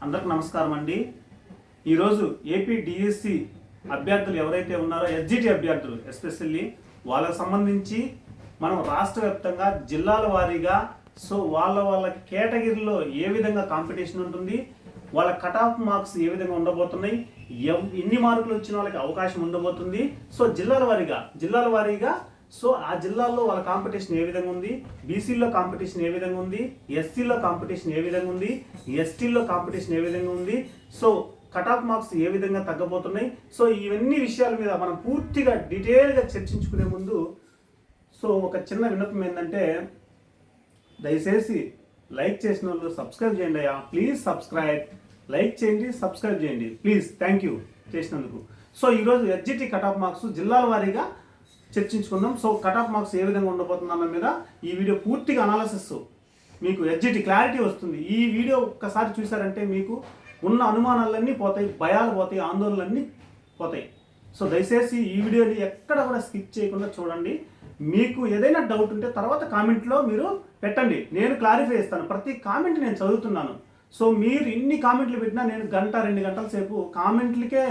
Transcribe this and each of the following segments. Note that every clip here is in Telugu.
అందరికి నమస్కారం అండి. ఈరోజు ఏపీ డిఎస్సి అభ్యర్థులు ఎవరైతే ఉన్నారో ఎస్జిటి అభ్యర్థులు ఎస్పెషల్లీ వాళ్ళకి సంబంధించి మనం రాష్ట్ర వ్యాప్తంగా జిల్లాల వారీగా సో వాళ్ళ వాళ్ళ కేటగిరీలో ఏ విధంగా కాంపిటీషన్ ఉంటుంది వాళ్ళ కట్ ఆఫ్ మార్క్స్ ఏ విధంగా ఉండబోతున్నాయి ఎవ్- ఎన్ని మార్కులు వచ్చిన వాళ్ళకి అవకాశం ఉండబోతుంది సో జిల్లాల వారీగా జిల్లాల వారీగా సో ఆ జిల్లాల్లో వాళ్ళ కాంపిటీషన్ ఏ విధంగా ఉంది? బీసీలో కాంపిటీషన్ ఏ విధంగా ఉంది? ఎస్సీలో కాంపిటీషన్ ఏ విధంగా ఉంది? ఎస్టీలో కాంపిటీషన్ ఏ విధంగా ఉంది? సో కట్ ఆఫ్ మార్క్స్ ఏ విధంగా తగ్గబోతున్నాయి? సో ఇవన్నీ విషయాల మీద మనం పూర్తిగా డీటెయిల్గా చర్చించుకునే ముందు సో ఒక చిన్న విన్నపం ఏంటంటే దయచేసి లైక్ చేసిన వాళ్ళు సబ్స్క్రైబ్ చేయండి అయ్యా. Please subscribe. లైక్ చేయండి సబ్స్క్రైబ్ చేయండి. ప్లీజ్ థ్యాంక్ యూ చేసినందుకు. సో ఈరోజు ఎస్జిటి కట్ ఆఫ్ మార్క్స్ జిల్లాల వారీగా చర్చించుకుందాం. సో కట్ ఆఫ్ మార్క్స్ ఏ విధంగా ఉండబోతుంది అన్న మీద ఈ వీడియో పూర్తిగా అనాలసిస్ మీకు ఎగ్జిట్ క్లారిటీ వస్తుంది. ఈ వీడియో ఒక్కసారి చూసారంటే మీకు ఉన్న అనుమానాలన్నీ పోతాయి భయాలు పోతాయి ఆందోళనలన్నీ పోతాయి. సో దయచేసి ఈ వీడియోని ఎక్కడ కూడా స్కిప్ చేయకుండా చూడండి. మీకు ఏదైనా డౌట్ ఉంటే తర్వాత కామెంట్లో మీరు పెట్టండి. నేను క్లారిఫై చేస్తాను. ప్రతి కామెంట్ నేను చదువుతున్నాను. సో మీరు ఇన్ని కామెంట్లు పెట్టినా నేను గంట రెండు గంటల సేపు కామెంట్లకే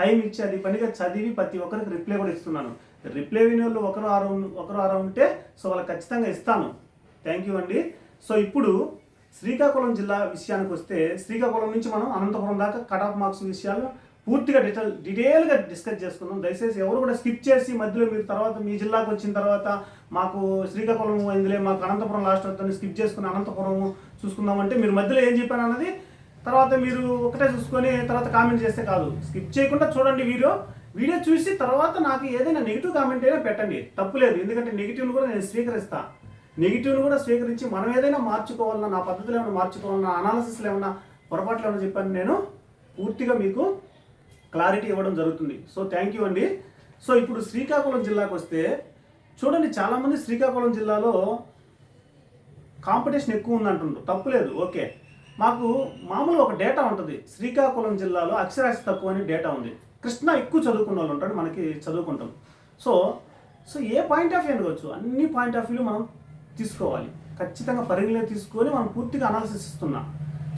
టైం ఇచ్చి అది పనిగా చదివి ప్రతి ఒక్కరికి రిప్లై కూడా ఇస్తున్నాను. రిప్లై వినే వాళ్ళు ఒకరు ఆరు ఒకరు ఆరు ఉంటే సో వాళ్ళకి ఖచ్చితంగా ఇస్తాను. థ్యాంక్ యూ అండి. సో ఇప్పుడు శ్రీకాకుళం జిల్లా విషయానికి వస్తే శ్రీకాకుళం నుంచి మనం అనంతపురం దాకా కట్ ఆఫ్ మార్క్స్ విషయాలు పూర్తిగా డీటెయిల్ డీటెయిల్గా డిస్కస్ చేసుకుందాం. దయచేసి ఎవరు కూడా స్కిప్ చేసి మధ్యలో మీరు తర్వాత మీ జిల్లాకు వచ్చిన తర్వాత మాకు శ్రీకాకుళం అయిందిలే మాకు అనంతపురం లాస్ట్ వద్దని స్కిప్ చేసుకుని అనంతపురం చూసుకుందామంటే మీరు మధ్యలో ఏం చెప్పాను అన్నది తర్వాత మీరు ఒకటే చూసుకొని తర్వాత కామెంట్ చేస్తే కాదు. స్కిప్ చేయకుండా చూడండి వీడియో. వీడియో చూసి తర్వాత నాకు ఏదైనా నెగిటివ్ కామెంట్ అయినా పెట్టండి. తప్పులేదు ఎందుకంటే నెగిటివ్ను కూడా నేను స్వీకరిస్తా. నెగిటివ్ను కూడా స్వీకరించి మనం ఏదైనా మార్చుకోవాలన్నా నా పద్ధతులు ఏమైనా మార్చుకోవాలన్నా అనాలసిస్లు ఏమైనా పొరపాట్లు ఏమైనా చెప్పాను నేను పూర్తిగా మీకు క్లారిటీ ఇవ్వడం జరుగుతుంది. సో థ్యాంక్ యూ అండి. సో ఇప్పుడు శ్రీకాకుళం జిల్లాకు వస్తే చూడండి చాలామంది శ్రీకాకుళం జిల్లాలో కాంపిటీషన్ ఎక్కువ ఉందంటుండ్రు. తప్పులేదు ఓకే. మాకు మామూలు ఒక డేటా ఉంటుంది. శ్రీకాకుళం జిల్లాలో అక్షరాస్యత తక్కువ అని డేటా ఉంది. కృష్ణ ఎక్కువ చదువుకున్న వాళ్ళు ఉంటాడు మనకి చదువుకుంటాం. So so a point of view అనుకోవచ్చు అన్ని పాయింట్ ఆఫ్ వ్యూలు మనం తీసుకోవాలి. ఖచ్చితంగా పరిగణలో తీసుకొని మనం పూర్తిగా అనాలిసిస్ ఇస్తున్నాం.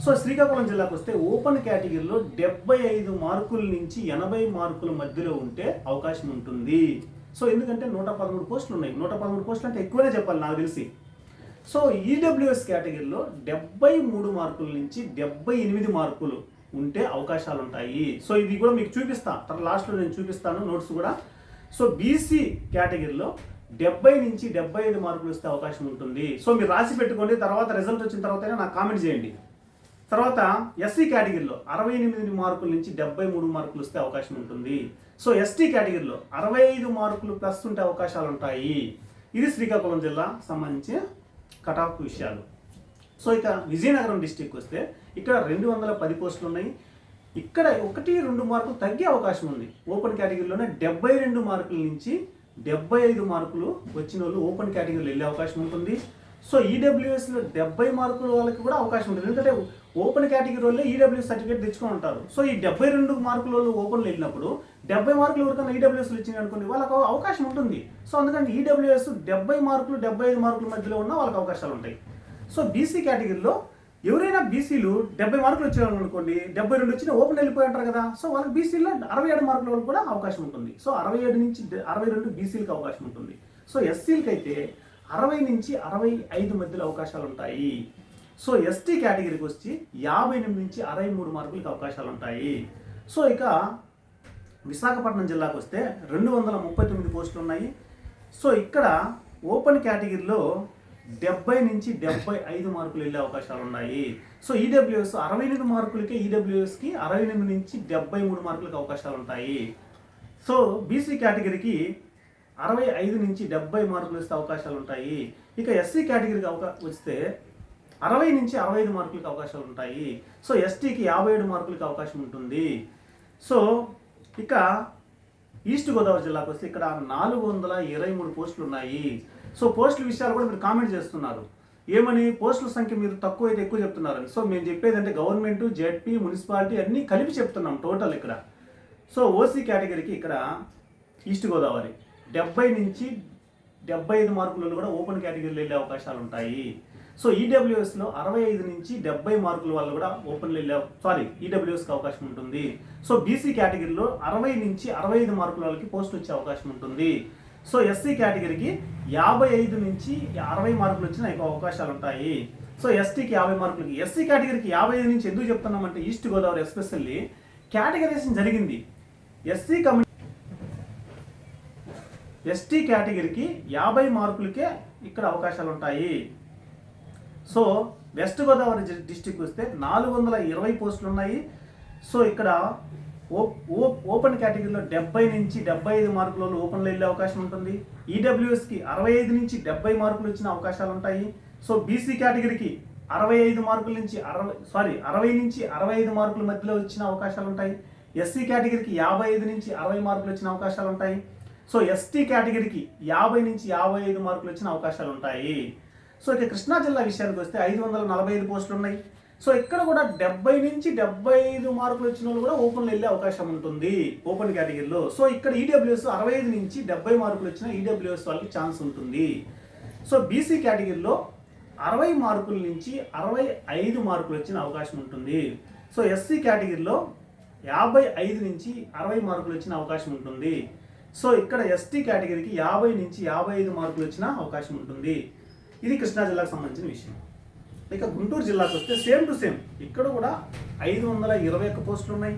సో శ్రీకాకుళం జిల్లాకు వస్తే ఓపెన్ కేటగిరీలో డెబ్బై ఐదు మార్కుల నుంచి ఎనభై మార్కుల మధ్యలో ఉంటే అవకాశం ఉంటుంది. సో ఎందుకంటే నూట పదమూడు పోస్టులు ఉన్నాయి. నూట పదమూడు పోస్టులు అంటే ఎక్కువనే చెప్పాలి నాకు తెలిసి. సో ఈడబ్ల్యూఎస్ కేటగిరీలో డెబ్బై మూడు మార్కుల నుంచి డెబ్బై ఎనిమిది మార్కులు ఉంటే అవకాశాలు ఉంటాయి సో ఇది కూడా మీకు చూపిస్తాను తర్వాత లాస్ట్లో నేను చూపిస్తాను నోట్స్ కూడా. సో బీసీ కేటగిరీలో డెబ్బై నుంచి డెబ్బై ఐదు మార్కులు వస్తే అవకాశం ఉంటుంది. సో మీరు రాసి పెట్టుకోండి. తర్వాత రిజల్ట్ వచ్చిన తర్వాత నాకు కామెంట్ చేయండి. తర్వాత ఎస్సీ కేటగిరీలో అరవై ఎనిమిది మార్కుల నుంచి డెబ్బై మూడు మార్కులు వస్తే అవకాశం ఉంటుంది. సో ఎస్టీ కేటగిరీలో అరవై ఐదు మార్కులు ప్లస్ ఉంటే అవకాశాలు ఉంటాయి ఇది శ్రీకాకుళం జిల్లా సంబంధించి కటాఫ్ విషయాలు. సో ఇక విజయనగరం డిస్టిక్ వస్తే ఇక్కడ రెండు వందల పది పోస్టులు ఉన్నాయి. ఇక్కడ ఒకటి రెండు మార్కులు తగ్గే అవకాశం ఉంది. ఓపెన్ కేటగిరీలోనే డెబ్బై రెండు మార్కుల నుంచి డెబ్బై ఐదు మార్కులు వచ్చిన వాళ్ళు ఓపెన్ కేటగిరీలో వెళ్ళే అవకాశం ఉంటుంది. సో ఈడబ్ల్యూఎస్లో డెబ్బై మార్కుల వాళ్ళకి కూడా అవకాశం ఉంటుంది. ఎందుకంటే ఓపెన్ కేటగిరీ వాళ్ళు ఈడబ్ల్యూఎస్ సర్టిఫికేట్ తెచ్చుకొని ఉంటారు. సో ఈ డెబ్బై రెండు మార్కుల వాళ్ళు ఓపెన్లో వెళ్ళినప్పుడు డెబ్బై మార్కులు ఎవరికైనా ఈడబ్ల్యూఎస్లో ఇచ్చినాయి అనుకోండి వాళ్ళకి అవకాశం ఉంటుంది. సో అందుకని ఈడబ్ల్యూఎస్ డెబ్బై మార్కులు డెబ్బై ఐదు మార్కుల మధ్యలో ఉన్న వాళ్ళకి అవకాశాలు ఉంటాయి. సో బీసీ కేటగిరీలో ఎవరైనా బీసీలు డెబ్బై మార్కులు వచ్చేవాళ్ళు అనుకోండి డెబ్బై రెండు వచ్చిన ఓపెన్ వెళ్ళిపోయి ఉంటారు కదా. సో వాళ్ళకి బీసీలో అరవై ఏడు మార్కుల వరకు కూడా అవకాశం ఉంటుంది. సో అరవై ఏడు నుంచి అరవై రెండు బీసీలకు అవకాశం ఉంటుంది. సో ఎస్సీలకి అయితే అరవై నుంచి అరవై ఐదు మధ్యలో అవకాశాలు ఉంటాయి. సో ఎస్టీ కేటగిరీకి వచ్చి యాభై ఎనిమిది నుంచి అరవై మూడు మార్కులకి అవకాశాలు ఉంటాయి. సో ఇక విశాఖపట్నం జిల్లాకు వస్తే రెండు వందల ముప్పై తొమ్మిది పోస్టులు ఉన్నాయి. సో ఇక్కడ ఓపెన్ కేటగిరీలో డెబ్బై నుంచి డెబ్బై ఐదు మార్కులు వెళ్ళే అవకాశాలు ఉన్నాయి. సో ఈడబ్ల్యూఎస్ అరవై ఎనిమిది మార్కులకే ఈడబ్ల్యూఎస్కి అరవై ఎనిమిది నుంచి డెబ్బై మూడు మార్కులకి అవకాశాలు ఉంటాయి. సో బీసీ కేటగిరీకి అరవై ఐదు నుంచి డెబ్బై మార్కులు వస్తే అవకాశాలు ఉంటాయి. ఇక ఎస్సీ కేటగిరీకి అవకా వస్తే అరవై నుంచి అరవై ఐదు మార్కులకి అవకాశాలు ఉంటాయి. సో ఎస్టీకి యాభై ఏడు మార్కులకి అవకాశం ఉంటుంది. సో ఇక ఈస్ట్ గోదావరి జిల్లాకు వస్తే ఇక్కడ నాలుగు వందల ఇరవై మూడు పోస్టులు ఉన్నాయి. సో పోస్టుల విషయాలు కూడా మీరు కామెంట్ చేస్తున్నారు. ఏమని? పోస్టుల సంఖ్య మీరు తక్కువ అయితే ఎక్కువ చెప్తున్నారని. సో మేము చెప్పేది అంటే గవర్నమెంట్ జెడ్పీ మున్సిపాలిటీ అన్నీ కలిపి చెప్తున్నాం టోటల్ ఇక్కడ. సో ఓసీ కేటగిరీకి ఇక్కడ ఈస్ట్ గోదావరి. డెబ్బై నుంచి డెబ్బై ఐదు మార్కులలో కూడా ఓపెన్ కేటగిరీలో వెళ్ళే అవకాశాలు ఉంటాయి. సో ఈడబ్ల్యూఎస్లో అరవై ఐదు నుంచి డెబ్బై మార్కుల వాళ్ళు కూడా ఓపెన్లో వెళ్ళే సారీ ఈడబ్ల్యూఎస్కి అవకాశం ఉంటుంది. సో బీసీ కేటగిరీలో అరవై నుంచి అరవై ఐదు మార్కుల వాళ్ళకి పోస్ట్ వచ్చే అవకాశం ఉంటుంది. సో ఎస్సీ కేటగిరీకి యాభై ఐదు నుంచి అరవై మార్కులు వచ్చిన ఎక్కువ అవకాశాలు ఉంటాయి. సో ఎస్టీకి యాభై మార్కులకి ఎస్సీ కేటగిరీకి యాభై ఐదు నుంచి ఎందుకు చెప్తున్నామంటే ఈస్ట్ గోదావరి ఎస్పెషల్లీ కేటగరైజేషన్ జరిగింది. ఎస్సీ కమ్యూనిటీ ఎస్టీ కేటగిరీకి యాభై మార్కులకే ఇక్కడ అవకాశాలు ఉంటాయి. సో వెస్ట్ గోదావరి డిస్టిక్ వస్తే నాలుగు వందల ఇరవై పోస్టులు ఉన్నాయి సో ఇక్కడ ఓపెన్ కేటగిరీలో డెబ్బై నుంచి డెబ్బై ఐదు మార్కులలో ఓపెన్లో వెళ్ళే అవకాశం ఉంటుంది. ఈడబ్ల్యూఎస్కి అరవై ఐదు నుంచి డెబ్బై మార్కులు వచ్చిన అవకాశాలు ఉంటాయి. సో బీసీ కేటగిరీకి అరవై ఐదు మార్కుల నుంచి అరవై సారీ అరవై నుంచి అరవై ఐదు మార్కుల మధ్యలో వచ్చిన అవకాశాలు ఉంటాయి. ఎస్సీ కేటగిరీకి యాభై ఐదు నుంచి అరవై మార్కులు వచ్చిన అవకాశాలు ఉంటాయి. సో ఎస్టీ కేటగిరీకి యాభై నుంచి యాభై ఐదు మార్కులు వచ్చిన అవకాశాలు ఉంటాయి. సో ఇక కృష్ణా జిల్లా విషయానికి వస్తే ఐదు వందల నలభై ఐదు పోస్టులు ఉన్నాయి. సో ఇక్కడ కూడా డెబ్బై నుంచి డెబ్బై ఐదు మార్కులు వచ్చిన వాళ్ళు కూడా ఓపెన్లో వెళ్ళే అవకాశం ఉంటుంది ఓపెన్ కేటగిరీలో. సో ఇక్కడ ఈడబ్ల్యూఎస్ అరవై ఐదు నుంచి డెబ్బై మార్కులు వచ్చిన ఈడబ్ల్యూఎస్ వాళ్ళకి ఛాన్స్ ఉంటుంది. సో బీసీ కేటగిరీలో అరవై మార్కుల నుంచి అరవై ఐదు మార్కులు వచ్చిన అవకాశం ఉంటుంది. సో ఎస్సీ కేటగిరీలో యాభై ఐదు నుంచి అరవై మార్కులు వచ్చిన అవకాశం ఉంటుంది. సో ఇక్కడ ఎస్టీ కేటగిరీకి యాభై నుంచి యాభై ఐదు మార్కులు వచ్చిన అవకాశం ఉంటుంది. ఇది కృష్ణా జిల్లాకు సంబంధించిన విషయం. ఇక గుంటూరు జిల్లాకు వస్తే సేమ్ టు సేమ్ ఇక్కడ కూడా ఐదు వందల ఇరవై ఒక్క పోస్టులు ఉన్నాయి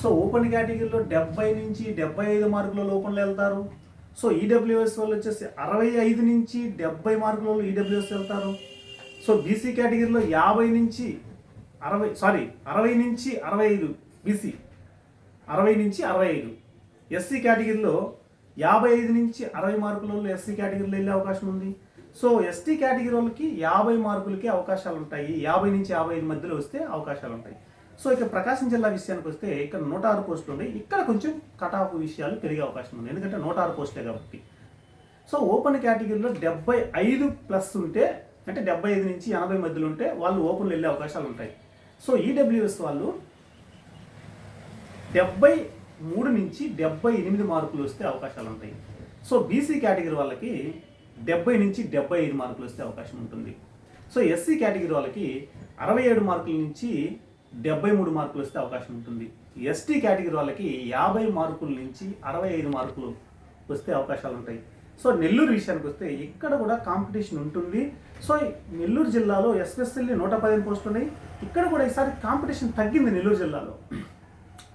సో ఓపెన్ కేటగిరీలో డెబ్బై నుంచి డెబ్బై ఐదు మార్కుల ఓపెన్లో వెళ్తారు. సో ఈడబ్ల్యూఎస్ వాళ్ళు వచ్చేసి అరవై ఐదు నుంచి డెబ్బై మార్కుల ఈడబ్ల్యూఎస్ వెళ్తారు. సో బీసీ కేటగిరీలో యాభై నుంచి అరవై సారీ అరవై నుంచి అరవై ఐదు బీసీ అరవై నుంచి అరవై ఐదు. ఎస్సీ కేటగిరీలో యాభై ఐదు నుంచి అరవై మార్కులలో ఎస్సీ కేటగిరీలో వెళ్ళే అవకాశం ఉంది. సో ఎస్టీ కేటగిరీ వాళ్ళకి యాభై మార్కులకి అవకాశాలు ఉంటాయి యాభై నుంచి యాభై ఐదు మధ్యలో వస్తే అవకాశాలు ఉంటాయి సో ఇక ప్రకాశం జిల్లా విషయానికి వస్తే ఇక్కడ నూట ఆరు పోస్టులు ఉన్నాయి. ఇక్కడ కొంచెం కట్ ఆఫ్ విషయాలు పెరిగే అవకాశం ఉంది. ఎందుకంటే నూట ఆరు పోస్టులే కాబట్టి. సో ఓపెన్ కేటగిరీలో డెబ్బై ఐదు ప్లస్ ఉంటే అంటే డెబ్బై ఐదు నుంచి ఎనభై మధ్యలో ఉంటే వాళ్ళు ఓపెన్లో వెళ్ళే అవకాశాలు ఉంటాయి సో ఈడబ్ల్యూఎస్ వాళ్ళు డెబ్బై మూడు నుంచి డెబ్బై ఎనిమిది మార్కులు వస్తే అవకాశాలు ఉంటాయి సో బీసీ కేటగిరీ వాళ్ళకి డెబ్బై నుంచి డెబ్బై ఐదు మార్కులు వస్తే అవకాశం ఉంటుంది. సో ఎస్సీ కేటగిరీ వాళ్ళకి అరవై ఏడు మార్కుల నుంచి డెబ్బై మూడు మార్కులు వస్తే అవకాశం ఉంటుంది. ఎస్టీ కేటగిరీ వాళ్ళకి యాభై మార్కుల నుంచి అరవై ఐదు మార్కులు వస్తే అవకాశాలు ఉంటాయి. సో నెల్లూరు విషయానికి వస్తే ఇక్కడ కూడా కాంపిటీషన్ ఉంటుంది. సో ఈ నెల్లూరు జిల్లాలో ఎస్పెషల్లీ నూట పదిహేను పోస్టులు ఉన్నాయి. ఇక్కడ కూడా ఈసారి కాంపిటీషన్ తగ్గింది నెల్లూరు జిల్లాలో.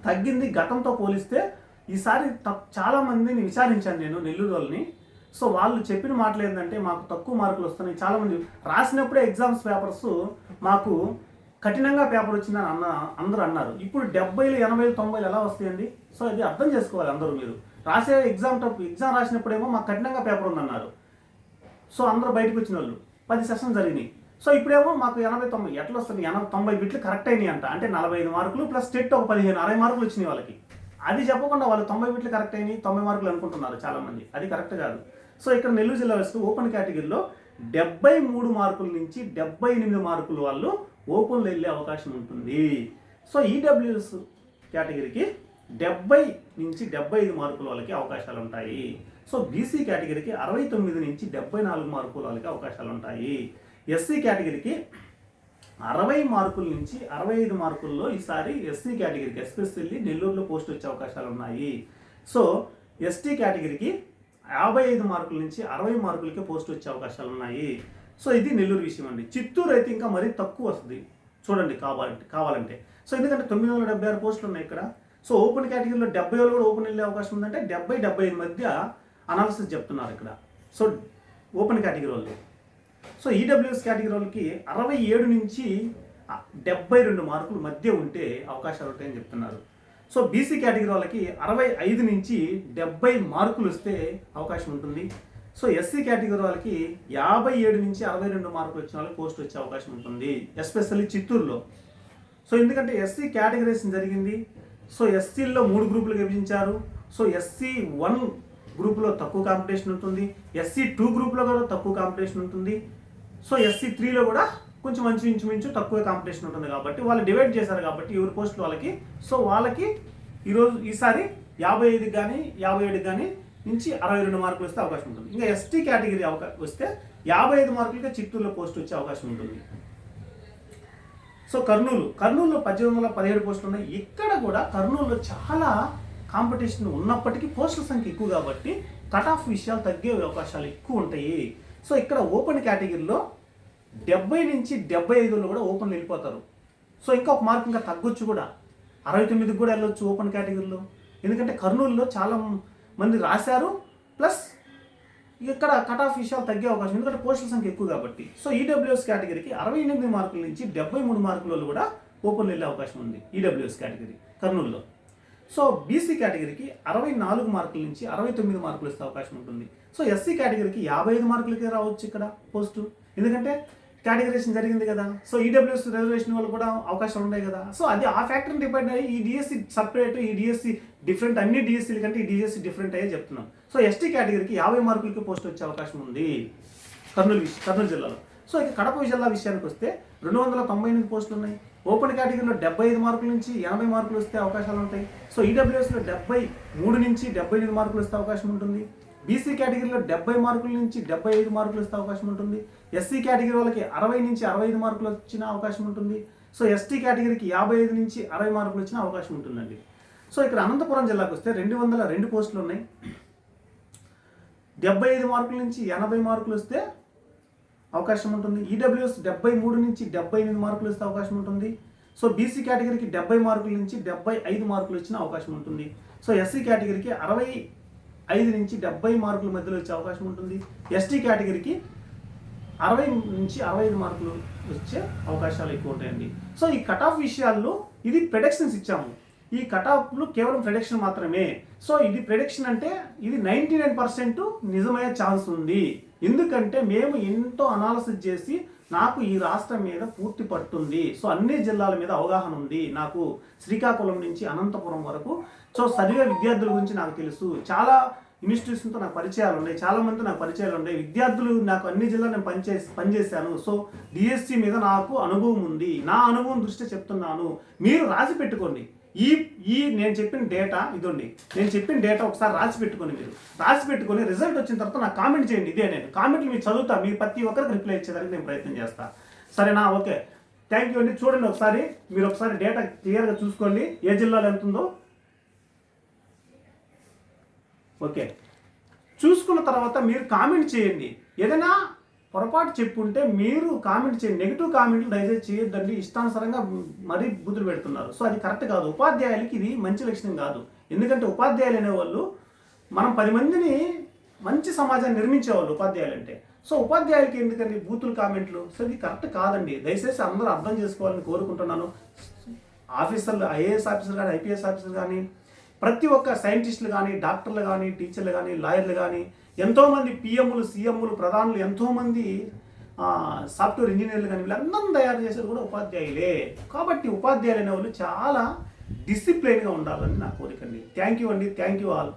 తగ్గింది గతంతో పోలిస్తే ఈసారి తక్- చాలా మందిని విచారించాను నేను నెల్లూరు వాళ్ళని. సో వాళ్ళు చెప్పిన మాటలు ఏంటంటే మాకు తక్కువ మార్కులు వస్తున్నాయి. చాలామంది రాసినప్పుడే ఎగ్జామ్స్ పేపర్స్ మాకు కఠినంగా పేపర్ వచ్చిందని అన్న అందరూ అన్నారు. ఇప్పుడు డెబ్బైలు ఎనభైలు తొంభైలు ఎలా వస్తాయండి? సో ఇది అర్థం చేసుకోవాలి అందరూ మీరు. రాసే ఎగ్జామ్ టప్ ఎగ్జామ్ రాసినప్పుడేమో మాకు కఠినంగా పేపర్ ఉందన్నారు. సో అందరూ బయటకు వచ్చిన వాళ్ళు. పది సెషన్ జరిగినాయి. సో ఇప్పుడేమో మాకు ఎనభై తొంభై ఎట్లా వస్తుంది ఎనభై తొంభై బిట్లు కరెక్ట్ అయినాయి అంట. అంటే నలభై ఐదు మార్కులు ప్లస్ టెట్ ఒక పదిహేను అరవై మార్కులు వచ్చినాయి వాళ్ళకి. అది చెప్పకుండా వాళ్ళు తొంభై బిట్లు కరెక్ట్ అయినాయి తొంభై మార్కులు అనుకుంటున్నారు చాలా మంది అది కరెక్ట్ కాదు. సో ఇక్కడ నెల్లూరు జిల్లా వస్తే ఓపెన్ కేటగిరీలో డెబ్బై మూడు మార్కుల నుంచి డెబ్బై ఎనిమిది మార్కులు వాళ్ళు ఓపెన్లో వెళ్ళే అవకాశం ఉంటుంది. సో ఈడబ్ల్యూఎస్ కేటగిరీకి డెబ్బై నుంచి డెబ్బై ఐదు మార్కుల వాళ్ళకి అవకాశాలు ఉంటాయి. సో బీసీ కేటగిరీకి అరవై తొమ్మిది నుంచి డెబ్బై నాలుగు మార్కుల వాళ్ళకి అవకాశాలు ఉంటాయి. ఎస్సీ కేటగిరీకి అరవై మార్కుల నుంచి అరవై ఐదు మార్కుల్లో ఈసారి ఎస్సీ కేటగిరీకి ఎస్పెషల్లీ నెల్లూరులో పోస్ట్ వచ్చే అవకాశాలు ఉన్నాయి. సో ఎస్టీ కేటగిరీకి యాభై ఐదు మార్కుల నుంచి అరవై మార్కులకే పోస్ట్ వచ్చే అవకాశాలు ఉన్నాయి. సో ఇది నెల్లూరు విషయం అండి. చిత్తూరు అయితే ఇంకా మరీ తక్కువ వస్తుంది. చూడండి కావాలంటే కావాలంటే. సో ఎందుకంటే తొమ్మిది వందల డెబ్బై ఆరు పోస్టులు ఉన్నాయి ఇక్కడ. సో ఓపెన్ కేటగిరీలో డెబ్బై వేలు కూడా ఓపెన్ వెళ్ళే అవకాశం ఉందంటే డెబ్బై డెబ్బై ఐదు మధ్య అనాలిసిస్ చెప్తున్నారు ఇక్కడ. సో ఓపెన్ కేటగిరీ వాళ్ళు. సో ఈడబ్ల్యూఎస్ కేటగిరీ వాళ్ళకి అరవై ఏడు నుంచి డెబ్బై రెండు మార్కులు మధ్య ఉంటే అవకాశాలు ఉంటాయని చెప్తున్నారు. సో బీసీ కేటగిరీ వాళ్ళకి అరవై ఐదు నుంచి డెబ్బై మార్కులు వస్తే అవకాశం ఉంటుంది. సో ఎస్సీ కేటగిరీ వాళ్ళకి యాభై ఏడు నుంచి అరవై రెండు మార్కులు వచ్చిన వాళ్ళకి పోస్ట్ వచ్చే అవకాశం ఉంటుంది ఎస్పెషల్లీ చిత్తూరులో. సో ఎందుకంటే ఎస్సీ కేటగరైజేషన్ జరిగింది. సో ఎస్సీల్లో మూడు గ్రూపులు విభజించారు సో ఎస్సీ వన్ గ్రూప్లో తక్కువ కాంపిటీషన్ ఉంటుంది. ఎస్సీ టూ గ్రూప్లో కూడా తక్కువ కాంపిటీషన్ ఉంటుంది. సో ఎస్సీ త్రీలో కూడా కొంచెం మంచి ఇంచుమించు తక్కువ కాంపిటీషన్ ఉంటుంది కాబట్టి వాళ్ళు డివైడ్ చేశారు కాబట్టి ఎవరి పోస్టులు వాళ్ళకి. సో వాళ్ళకి ఈరోజు ఈసారి యాభై ఐదుకి కానీ యాభై ఏడుకి కానీ నుంచి అరవై రెండు మార్కులు వస్తే అవకాశం ఉంటుంది. ఇంకా ఎస్టీ కేటగిరీ అవకా వస్తే యాభై ఐదు మార్కులకే చిత్తూరులో పోస్ట్ వచ్చే అవకాశం ఉంటుంది. సో కర్నూలు కర్నూలులో పద్దెనిమిది వందల పదిహేడు పోస్టులు ఉన్నాయి. ఇక్కడ కూడా కర్నూలులో చాలా కాంపిటీషన్ ఉన్నప్పటికీ పోస్టుల సంఖ్య ఎక్కువ కాబట్టి కట్ ఆఫ్ విషయాలు తగ్గే అవకాశాలు ఎక్కువ ఉంటాయి. సో ఇక్కడ ఓపెన్ కేటగిరీలో డెబ్బై నుంచి డెబ్బై ఐదులో కూడా ఓపెన్ వెళ్ళిపోతారు. సో ఇంకా ఒక మార్క్ ఇంకా తగ్గొచ్చు కూడా. అరవై తొమ్మిదికి కూడా వెళ్ళొచ్చు ఓపెన్ కేటగిరీలో. ఎందుకంటే కర్నూలులో చాలా మంది రాశారు. ప్లస్ ఇక్కడ కట్ ఆఫ్ విషయాలు తగ్గే అవకాశం ఉంది. ఎందుకంటే పోస్టుల సంఖ్య ఎక్కువ కాబట్టి. సో ఈడబ్ల్యూఎస్ కేటగిరీకి అరవై ఎనిమిది మార్కుల నుంచి డెబ్బై మూడు మార్కులలో కూడా ఓపెన్ వెళ్ళే అవకాశం ఉంది ఈడబ్ల్యూఎస్ కేటగిరీ కర్నూలులో. సో బీసీ కేటగిరీకి అరవై నాలుగు మార్కుల నుంచి అరవై తొమ్మిది మార్కులు ఇస్తే అవకాశం ఉంటుంది. సో ఎస్సీ కేటగిరీకి యాభై ఐదు మార్కులకే రావచ్చు ఇక్కడ పోస్టు. ఎందుకంటే కేటగరేషన్ జరిగింది కదా. సో ఈడబ్ల్యూఎస్ రిజర్వేషన్ వల్ల కూడా అవకాశాలు ఉన్నాయి కదా. సో అది ఆ ఫ్యాక్టర్ని డిపెండ్ అయ్యి ఈ డిఎస్సి సపరేట్ ఈ డిఎస్సి డిఫరెంట్ అన్ని డిఎస్సీల కంటే ఈ డిఎస్సి డిఫరెంట్ అయ్యే చెప్తున్నాం. సో ఎస్టీ కేటగిరీకి యాభై మార్కులకి పోస్ట్ వచ్చే అవకాశం ఉంది. కర్నూలు కర్నూలు జిల్లాలో. సో ఇక కడప జిల్లా విషయానికి వస్తే రెండు వందల తొంభై ఎనిమిది పోస్టులు ఉన్నాయి. ఓపెన్ కేటగిరీలో డెబ్బై ఐదు మార్కుల నుంచి ఎనభై మార్కులు వస్తే అవకాశాలు ఉంటాయి. సో ఈడబ్ల్యూఎస్లో డెబ్బై మూడు నుంచి డెబ్బై ఎనిమిది మార్కులు వస్తే అవకాశం ఉంటుంది. బీసీ కేటగిరీలో డెబ్బై మార్కుల నుంచి డెబ్బై ఐదు మార్కులు వస్తే అవకాశం ఉంటుంది. ఎస్సీ కేటగిరీ వాళ్ళకి అరవై నుంచి అరవై ఐదు మార్కులు వచ్చిన అవకాశం ఉంటుంది. సో ఎస్టీ కేటగిరీకి యాభై ఐదు నుంచి అరవై మార్కులు వచ్చిన అవకాశం ఉంటుందండి. సో ఇక్కడ అనంతపురం జిల్లాకు వస్తే రెండు వందల రెండు పోస్టులు ఉన్నాయి. డెబ్బై ఐదు మార్కుల నుంచి ఎనభై మార్కులు వస్తే అవకాశం ఉంటుంది. ఈడబ్ల్యూఎస్ డెబ్బై మూడు నుంచి డెబ్బై ఎనిమిది మార్కులు వస్తే అవకాశం ఉంటుంది. సో బీసీ కేటగిరీకి డెబ్బై మార్కుల నుంచి డెబ్బై ఐదు మార్కులు వచ్చిన అవకాశం ఉంటుంది. సో ఎస్సీ కేటగిరీకి అరవై ఐదు నుంచి డెబ్బై మార్కుల మధ్యలో వచ్చే అవకాశం ఉంటుంది. ఎస్టీ కేటగిరీకి అరవై నుంచి అరవై ఐదు మార్కులు వచ్చే అవకాశాలు ఎక్కువ ఉంటాయండి. సో ఈ కట్ ఆఫ్ విషయాల్లో ఇది ప్రొడక్షన్స్ ఇచ్చాము. ఈ కట్ ఆఫ్లు కేవలం ప్రొడక్షన్ మాత్రమే. సో ఇది ప్రొడక్షన్ అంటే ఇది నైంటీ నైన్ పర్సెంట్ నిజమయ్యే ఛాన్స్ ఉంది. ఎందుకంటే మేము ఎంతో అనాలసిస్ చేసి నాకు ఈ రాష్ట్రం మీద పూర్తి పట్టుంది. సో అన్ని జిల్లాల మీద అవగాహన ఉంది. నాకు శ్రీకాకుళం నుంచి అనంతపురం వరకు. సో చదివే విద్యార్థుల గురించి నాకు తెలుసు. చాలా ఇన్స్టిట్యూషన్తో నాకు పరిచయాలు ఉన్నాయి. చాలా మందితో నాకు పరిచయాలు ఉన్నాయి. విద్యార్థులు నాకు అన్ని జిల్లా నేను పనిచే పనిచేశాను సో డిఎస్సి మీద నాకు అనుభవం ఉంది. నా అనుభవం దృష్ట్యా చెప్తున్నాను. మీరు రాసి పెట్టుకోండి. ఈ ఈ నేను చెప్పిన డేటా ఇదండి. నేను చెప్పిన డేటా ఒకసారి రాసి పెట్టుకోండి మీరు. రాసి పెట్టుకొని రిజల్ట్ వచ్చిన తర్వాత నాకు కామెంట్ చేయండి. ఇదే నేను. కామెంట్లు మీరు చదువుతా. మీరు ప్రతి ఒక్కరికి రిప్లై ఇచ్చేదానికి నేను ప్రయత్నం చేస్తాను సరేనా? ఓకే. థ్యాంక్ యూ అండి. చూడండి ఒకసారి. మీరు ఒకసారి డేటా క్లియర్గా చూసుకోండి. ఏ జిల్లాలో ఎంత ఉందో. ఓకే. చూసుకున్న తర్వాత మీరు కామెంట్ చేయండి. ఏదైనా పొరపాటు చెప్పుంటే మీరు కామెంట్ చేయండి. నెగిటివ్ కామెంట్లు దయచేసి చేయొద్దండి. ఇష్టానుసారంగా మరీ బుద్ధులు పెడుతున్నారు. సో అది కరెక్ట్ కాదు. ఉపాధ్యాయులకి ఇది మంచి లక్షణం కాదు. ఎందుకంటే ఉపాధ్యాయులు అనేవాళ్ళు మనం పది మందిని మంచి సమాజాన్ని నిర్మించేవాళ్ళు ఉపాధ్యాయులు అంటే. సో ఉపాధ్యాయులకి ఎందుకండి బూతులు కామెంట్లు? సో ఇది కరెక్ట్ కాదండి. దయచేసి అందరూ అర్థం చేసుకోవాలని కోరుకుంటున్నాను. ఆఫీసర్లు ఐఏఎస్ ఆఫీసర్ కానీ ఐపీఎస్ ఆఫీసర్ కానీ ప్రతి ఒక్క సైంటిస్టులు కానీ డాక్టర్లు కానీ టీచర్లు కానీ లాయర్లు కానీ ఎంతోమంది పిఎంలు సీఎంలు ప్రధానులు ఎంతోమంది సాఫ్ట్వేర్ ఇంజనీర్లు కానీ వీళ్ళందరం తయారు చేసేది కూడా ఉపాధ్యాయులే. కాబట్టి ఉపాధ్యాయులు అనే వాళ్ళు చాలా డిసిప్లైన్గా ఉండాలని నా కోరికండి థ్యాంక్ యూ అండి. Thank you all.